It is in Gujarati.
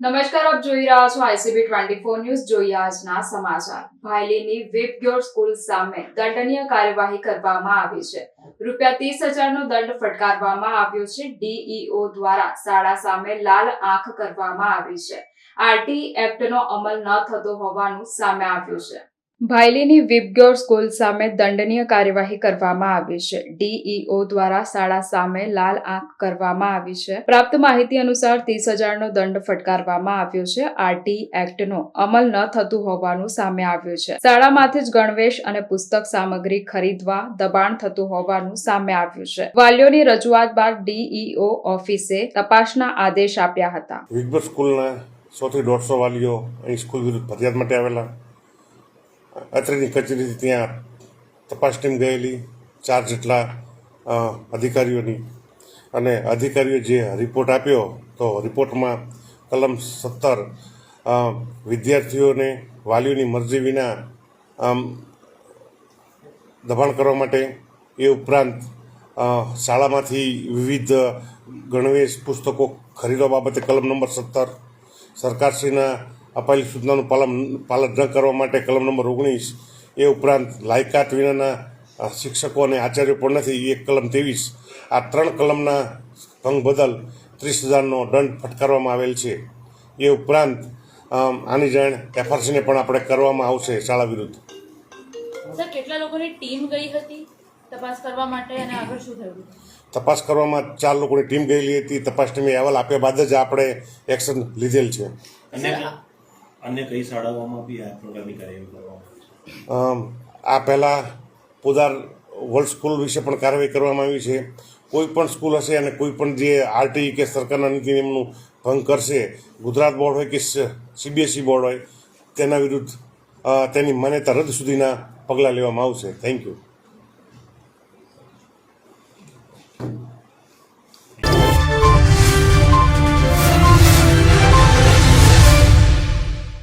નમસ્કાર, આપ જોઈ રહ્યા છો આઈસીબી ટ્વેન્ટી ફોર ન્યૂઝ. જોઈએ આજના સમાચાર. ભાયલીની વિપગ્યોર સ્કૂલ સામે દંડનીય કાર્યવાહી કરવામાં આવી છે. રૂપિયા ત્રીસ હજારનો દંડ ફટકારવામાં આવ્યો છે. ડીઈઓ દ્વારા શાળા સામે લાલ આંખ કરવામાં આવી છે. આરટી એક્ટનો અમલ ન થતો હોવાનું સામે આવ્યું છે. ભાયલીની વિબગ્યોર સ્કૂલ સામે દંડનીય કાર્યવાહી કરવામાં આવી છે. ડીઈઓ દ્વારા શાળા સામે લાલ આંખ કરવામાં આવી છે. પ્રાપ્ત માહિતી અનુસાર ત્રીસ હજારનો દંડ ફટકારવામાં આવ્યો છે. આરટી એક્ટનો અમલ ન થતું હોવાનું સામે આવ્યું છે. શાળામાંથી જ ગણવેશ અને પુસ્તક સામગ્રી ખરીદવા દબાણ થતું હોવાનું સામે આવ્યું છે. વાલીઓની રજૂઆત બાદ ડીઈઓ ઓફિસે તપાસના આદેશ આપ્યા હતા. સ્કૂલના સોથી દોઢસો વાલીઓ અહીં સ્કૂલ વિરુદ્ધ ફરિયાદ માટે આવેલા. અત્રેની કચેરીથી ત્યાં તપાસ ટીમ ગયેલી, ચાર જેટલા અધિકારીઓની. અને અધિકારીઓ જે રિપોર્ટ આપ્યો, તો રિપોર્ટમાં કલમ સત્તર વિદ્યાર્થીઓને વાલીઓની મરજી વિના આમ દબાણ કરવા માટે એ ઉપરાંત શાળામાંથી વિવિધ ગણવેશ પુસ્તકો ખરીદવા બાબતે કલમ નંબર સત્તર, સરકારશ્રીના અપાયેલી સૂચનાનું પાલન પાલન ન કરવા માટે કલમ નંબર ઓગણીસ એ ઉપરાંત લાયકાત વિનાના શિક્ષકો અને આચાર્યો પણ નથી એ એક કલમ ત્રેવીસ. આ ત્રણ કલમના ભંગ બદલ ત્રીસ હજારનો દંડ ફટકારવામાં આવેલ છે. એ ઉપરાંત આની જાણ એફઆરસીને પણ આપણે કરવામાં આવશે શાળા વિરુદ્ધ. સર કેટલા લોકોની ટીમ ગઈ હતી તપાસ કરવા માટે અને આગળ શું થયું? તપાસ કરવામાં ચાર લોકોની ટીમ ગયેલી હતી. તપાસ ટીમે અહેવાલ આપ્યા બાદ જ આપણે એક્શન લીધેલ છે. અન્ય કઈ શાળાઓમાં બી આ પ્રકારની કાર્યવાહી કરવામાં આ પહેલાં પોદાર વર્લ્ડ સ્કૂલ વિશે પણ કાર્યવાહી કરવામાં આવી છે. કોઈ પણ સ્કૂલ હશે અને કોઈ પણ જે આરટી કે સરકારના નીતિ નિયમનું ભંગ કરશે, ગુજરાત બોર્ડ હોય કે સીબીએસઈ બોર્ડ હોય, તેના વિરુદ્ધ તેની માન્યતા રદ સુધીના પગલાં લેવામાં આવશે. Thank you